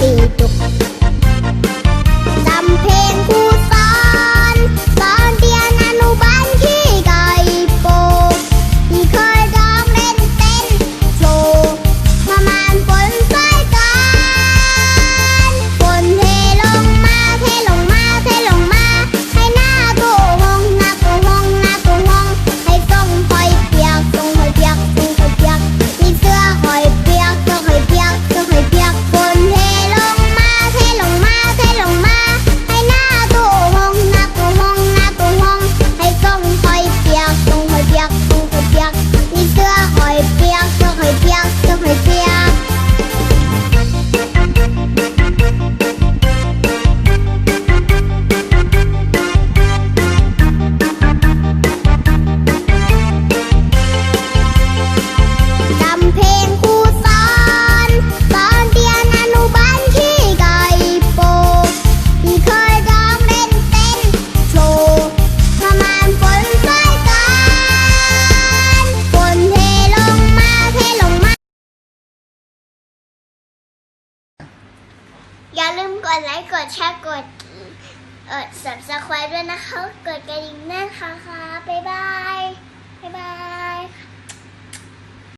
Pedro. ลืมกดไลค์ กดแชร์ กดเออ subscribe ด้วยนะคะ กดกระดิ่งแน่นค่ะค่ะ